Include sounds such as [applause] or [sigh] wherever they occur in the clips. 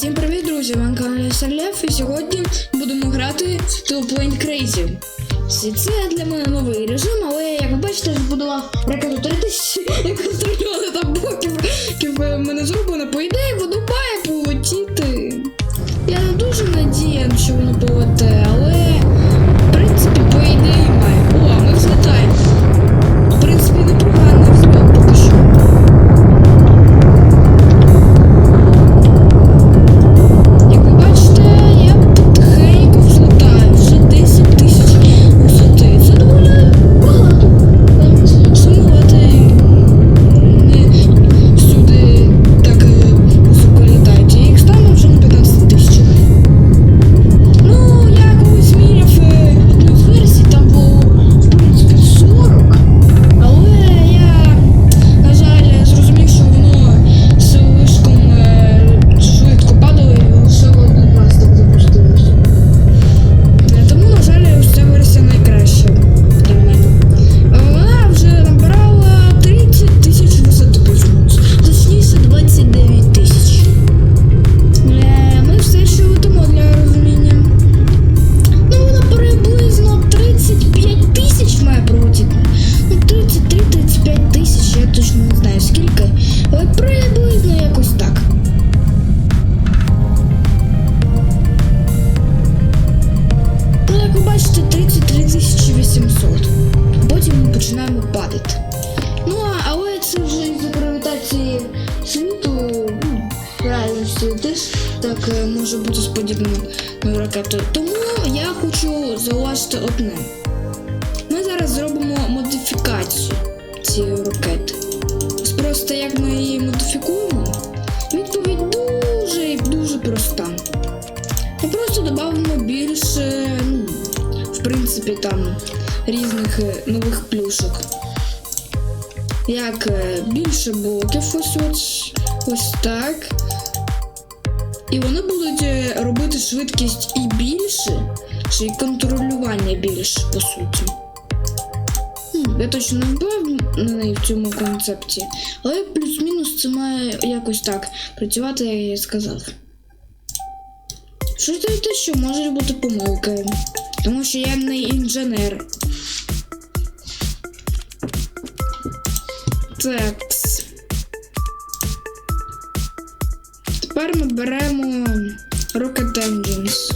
Всім привіт, друзі! Вам каналі Сарлєв і сьогодні будемо грати в Two Point. Це для мене новий режим, але як ви бачите, я збудував ракету 3000, яка стріляла там боків, яких в мене зроблено. По ідеї, воно має полетіти. Я не дуже надіян, що воно полете, але ракетою. Тому я хочу зауважити одне. Ми зараз зробимо модифікацію цієї ракети. Просто як ми її модифікуємо, відповідь дуже і дуже проста. Ми просто додамо більше, ну, в принципі, там різних е, нових плюшок. Як е, більше блоків, ось ось, ось так. І вони будуть е, робити швидкість і більше, чи контролювання більше, по суті. Я точно не впевнений в цьому концепті, але плюс-мінус це має якось так працювати, я сказав. Що це те, що може бути помилкою, тому що я не інженер. Такс. Тепер ми беремо Rocket Engines.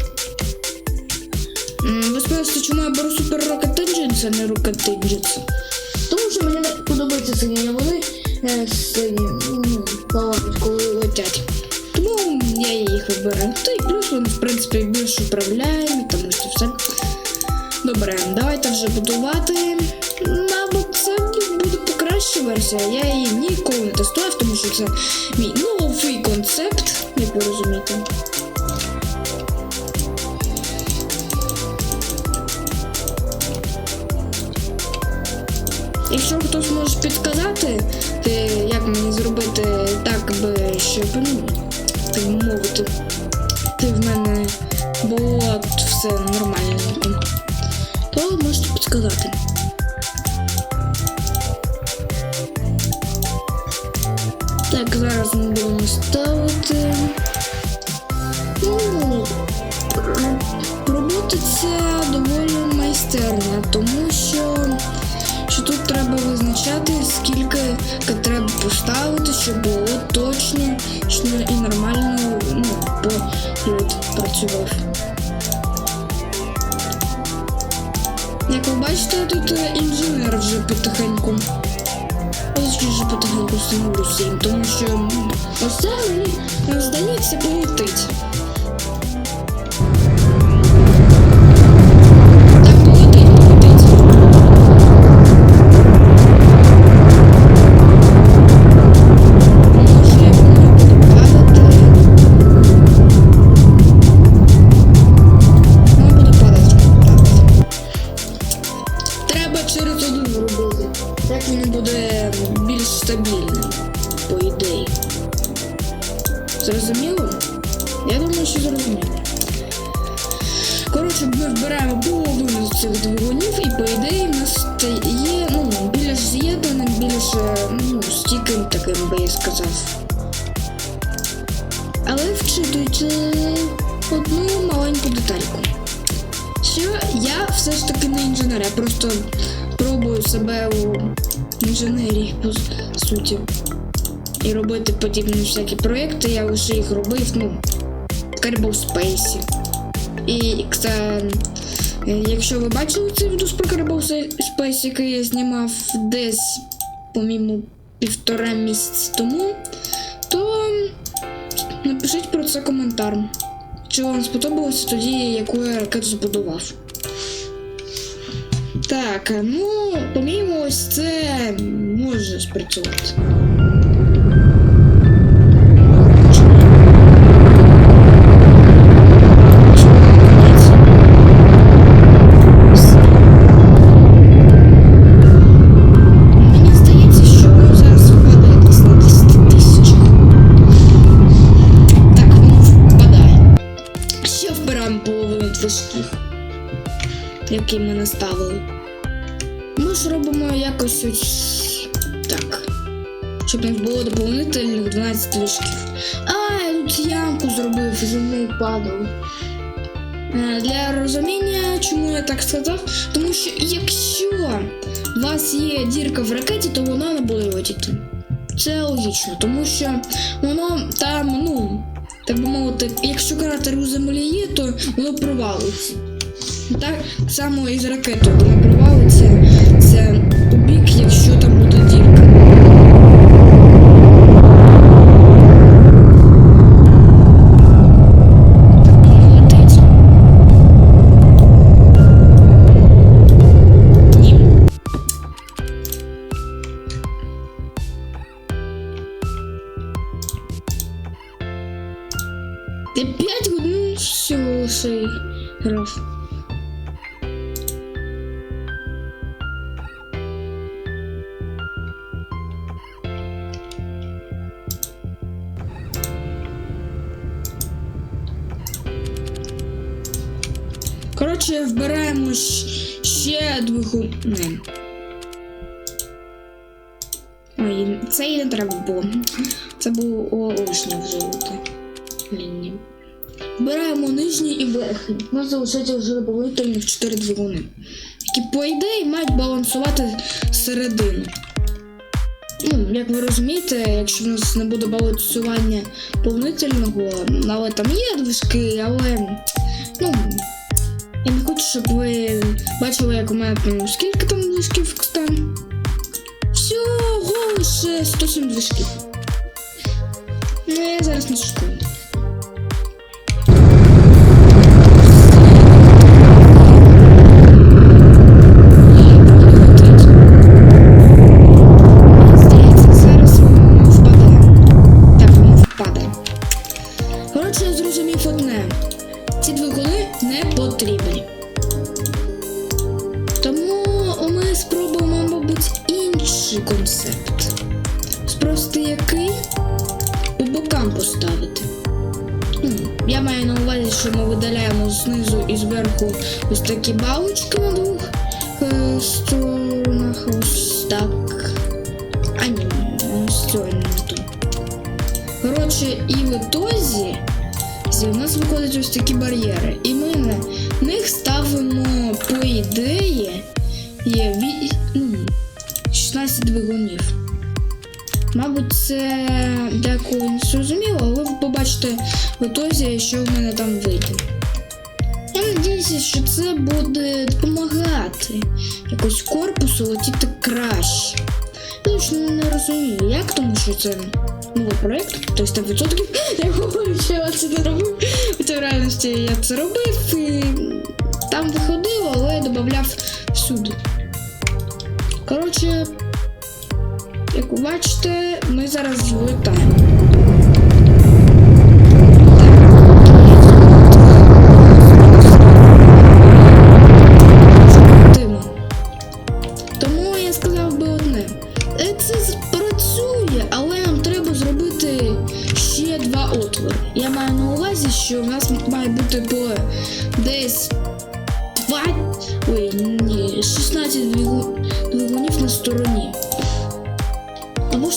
Ви спитаєте, чому я беру Super Rocket Engines, а не Rocket Engines? Тому що мені подобаються сині вони е, сині, коли летять. Тому я їх вибираю. Та й плюс вони, в принципі, більш управляємі, тому що все. Добре, давайте вже будувати. Покраща версія. Я її ніколи не тестував, тому що це мій новий концепт, як ви розумієте. Якщо хтось може підказати, е, як мені зробити так, би, щоб, ну, так мовити, ти в мене було все нормальненько, то можете підказати. Так, зараз ми будемо ставити. Ну, робота це доволі майстерня, тому що, що тут треба визначати, скільки треба поставити, щоб було точно і нормально ну, політ працював. Як ви бачите, тут е, інженер вже потихеньку. Вже потихеньку становлюся їм, тому що ось мені здається полетить. Цих двигунів, і по ідеї в нас стає ну, більш з'єднаним, більш е, ну, стійким таким би я сказав. Але в зчитують е, одну маленьку детальку. Що я все ж таки не інженер, я просто пробую себе у інженерії по суті. І робити подібні всякі проєкти, я вже їх робив, ну, в Kerbal Space. І кста, е, якщо ви бачили цей відос про Kerbal Space, який я знімав десь, по-моєму, півтора місяці тому, то напишіть про це коментар. Чи вам сподобалося тоді, яку я ракету збудував? Так, ну, по-моєму, ось це може спрацювати. Які ми наставили. Ми ж робимо якось ось так. Щоб не було доповнительних 12 движків. А, я тут ямку зробив, нею падав. Е, Для розуміння, чому я так сказав, тому що якщо у вас є дірка в ракеті, то вона не буде летіти. Це логічно, тому що воно там, ну, так би мовити, якщо кратер у землі є, то воно провалиться. Так само і з ракетою вона провалиться це у бік, якщо там буде дірка. Летить. Ні. Ти 5 годин вбираємо ще двигуни. Ой, це і не треба було. Це було лишнє вже бути. Лінії. Вбираємо нижні і верхні. У нас залишається вже доповнительних 4 двигуни, які, по ідеї, мають балансувати середину. Ну, як ви розумієте, якщо в нас не буде балансування повнительного, але там є движки, але ну, щоб ви бачили, як у мене там скільки там движків там. Всього лише 107 движків. Ну, я зараз не впаде. Коротше, я зрозумів одне. Ці двигуни не потрібні. Інший концепт. Спрости який по бокам поставити. Ну, Я маю на увазі, що ми видаляємо знизу і зверху ось такі балочки на двох е, сторонах. Ось так. А ні, ось цього не тут. Коротше, і в ітозі у нас виходять ось такі бар'єри, і ми на них ставимо, по ідеї, є ві... ну, 16 двигунів. Мабуть, це деколи не зрозуміло, але ви побачите в ітозі, що в мене там вийде. Я надіюся, що це буде допомагати якось корпусу летіти краще. Я точно не розумію, як, тому що це новий проєкт, тобто 100%. [gasps] Я говорю, що я це не робив. Хоча реальності я це робив і там виходило, але я додавав всюди. Коротше, як ви бачите, ми зараз злетаємо. Тому я сказав би одне. Це спрацює, але нам треба зробити ще два отвори. Я маю на увазі, що в нас має бути десь 2, ой, ні, 16 двигунів на стороні.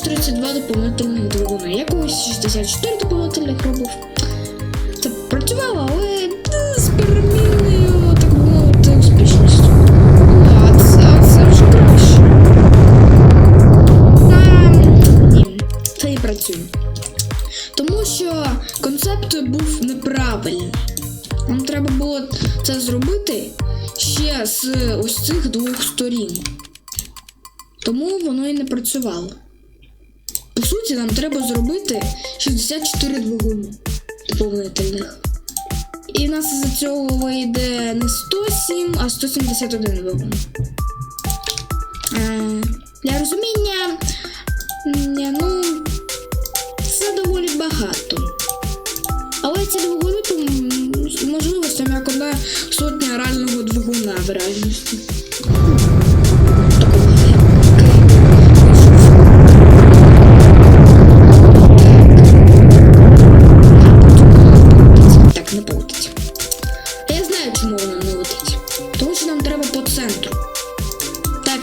32 доповнительних двигуна. якогось 64 доповнительних робив. Це працювало, але ну, з переміною так би мовити, успішністю. А це, це вже краще. А, ні, це і працює. Тому що концепт був неправильний. Нам треба було це зробити ще з ось цих двох сторін. Тому воно і не працювало. По суті, нам треба зробити 64 двигуни доповнительних. І в нас із-за цього вийде не 107, а 171 двигун. Е, Для розуміння, ну, це доволі багато. Але ці двигуни по м, можливостям як одна сотня реального двигуна в реальності.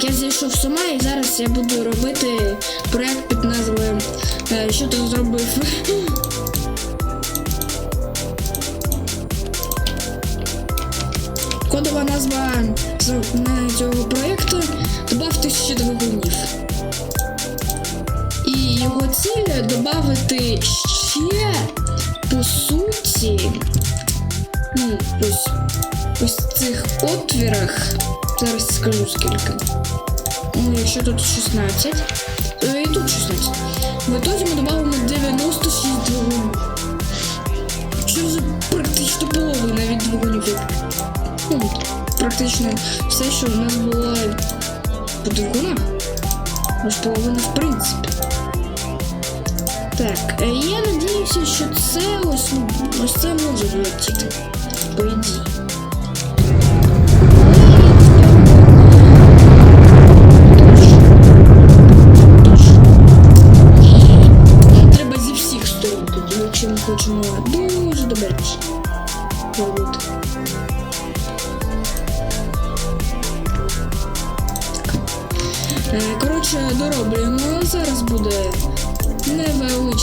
Я зайшов з і зараз я буду робити проект під назвою е, Що ти зробив? Кодова назва цього проєкту Добав тисячі двигунів. І його ціль додати ще по суті. Ну, ось ось цих отвірах. Зараз скажу скільки. Ну, якщо тут 16, то і тут 16. В итоге ми додамо 96 двигунів. Що вже практично половина від двигунів. Ну, практично все, що в нас було по двигунах. Ось половина в принципі. Так, е, я надіюся, що це ось, ось це може влетіти. По ідеї.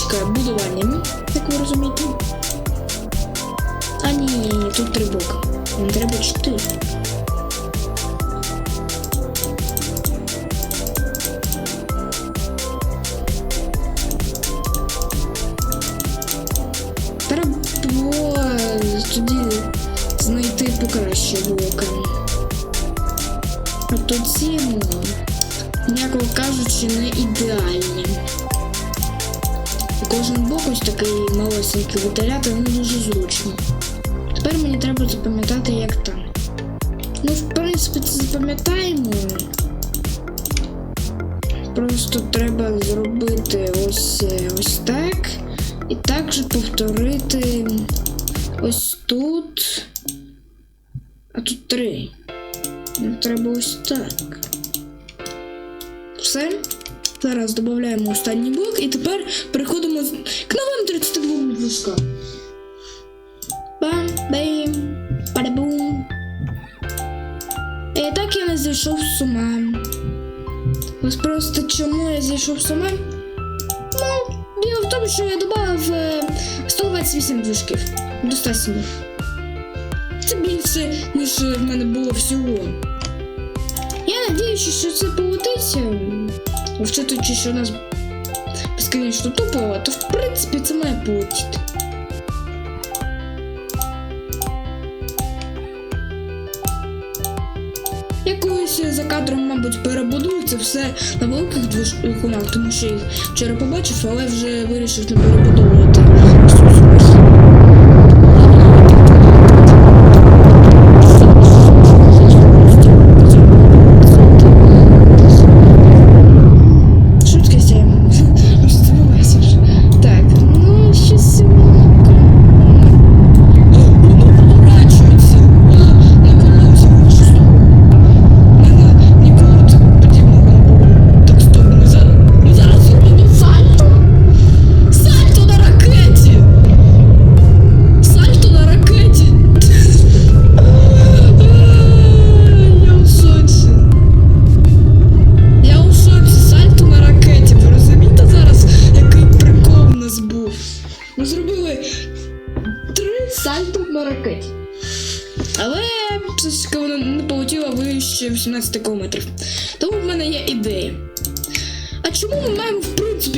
Невеличке будування, як ви розумієте. А ні, тут три боки. Нам треба чотири. Треба було тоді знайти покраще блоки. А то ці, м'яко кажучи, не ідеальні. Кожен бок ось такий малесенький видаляти не дуже зручно. Тепер мені треба запам'ятати, як там. Ну, в принципі, це запам'ятаємо. Просто треба зробити ось, ось так. І також повторити ось тут. А тут три. Треба ось так. Все. Зараз додаємо останній блок і тепер переходимо к новим 32 движкам. Бам, бейм, падабум. І так я не зійшов з ума. Ось просто чому я зійшов з ума? Ну, діло в тому, що я додав е, 128 движків до 107. Це більше, ніж в мене було всього. Я надіюся, що це полетить. Вчитуючи, що у нас безконечно тупо, то в принципі це має полетіти. Якось за кадром, мабуть, перебудується все на великих двигунах, тому що їх вчора побачив, але вже вирішив не перебудовувати.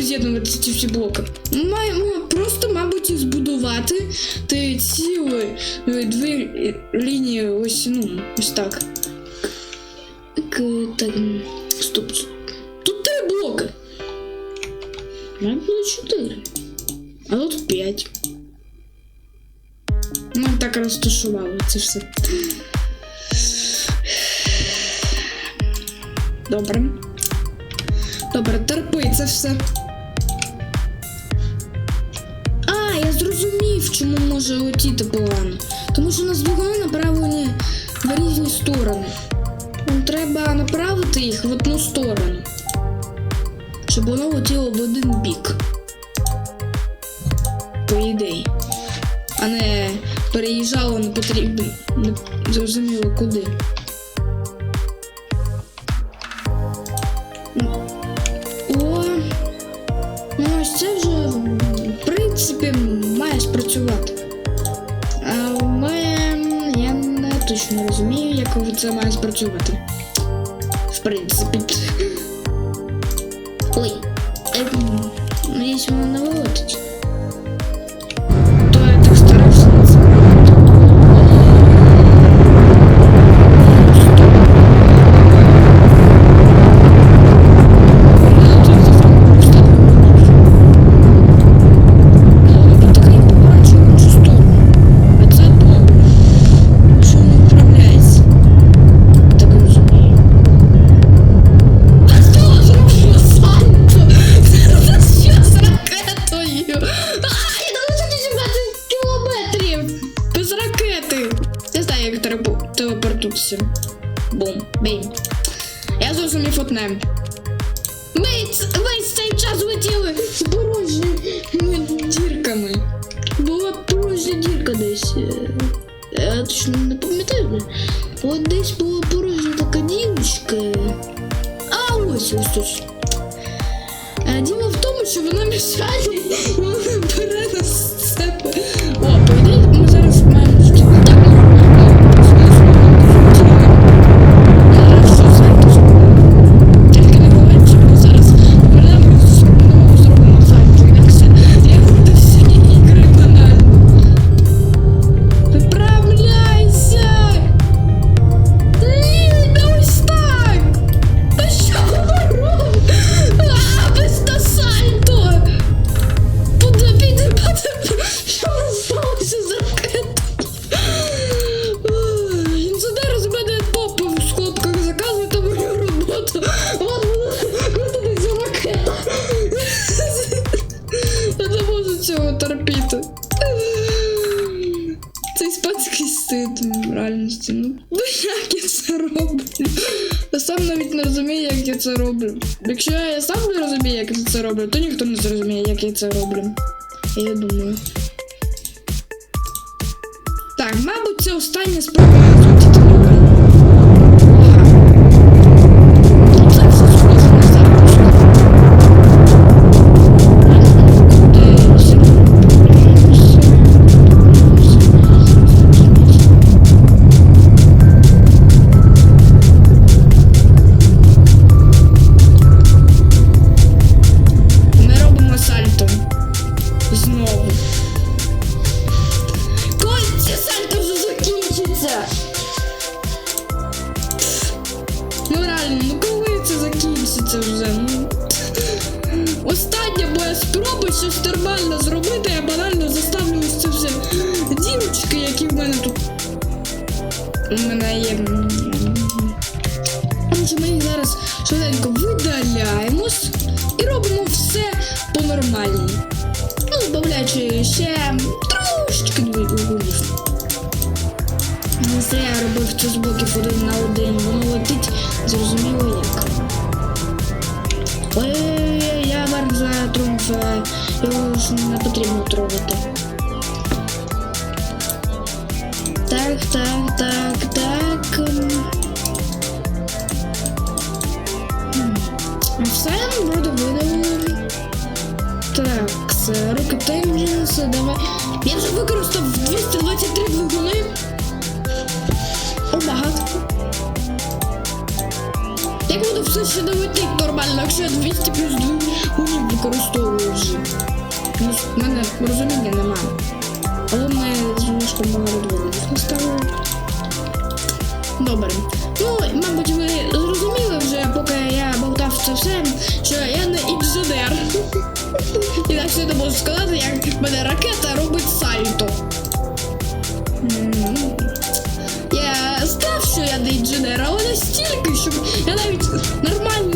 з'єднувати ці всі блоки? Маємо просто, мабуть, їх збудувати ти цілі е, дві лінії ось, ну, ось так. К, так. Стоп. Тут три блоки. Має було чотири. А тут п'ять. Ми так розташували це все. Добре. Добре, терпи це все. Чому може летіти погано. Тому що у нас двигуни направлені в різні сторони. Треба направити їх в одну сторону. Щоб воно летіло в один бік. По ідеї. А не переїжджало не потрібно. Не зрозуміло куди. Точно розумію, як це має спрацювати. В принципі. порожня дірка десь. е, Я точно не пам'ятаю. де. От десь була порожня така дірочка. А ось ось ось. Е, Діло в тому, що вона мішає, Це роблю. Якщо я сам не розумію, як я це роблю, то ніхто не зрозуміє, як я це роблю. Я думаю. Так, мабуть, це остання спроба Що ми зараз швиденько видаляємось і робимо все по-нормальній. Ну, додаючи ще трошечки двигунів. Зря я робив це з блоків один на один, воно летить зрозуміло як. Ой, я верх затронув, його ж не потрібно трогати. Так, так, так, так. Все, вроде видали. Так, Rocket Engines, давай. Я вже використав 223 двигуни. О, багато. Як буду все ще летить нормально, якщо я 200 плюс 2 використовую вже. Ну, в мене розуміння немає. Але ми слишком багато дворів поставили. Добре. Ну, мабуть, все, що я не інженер. [laughs] Інакше не можу сказати, як мене ракета робить сальто. Я знав, що я не інженер, але настільки, щоб я навіть нормальну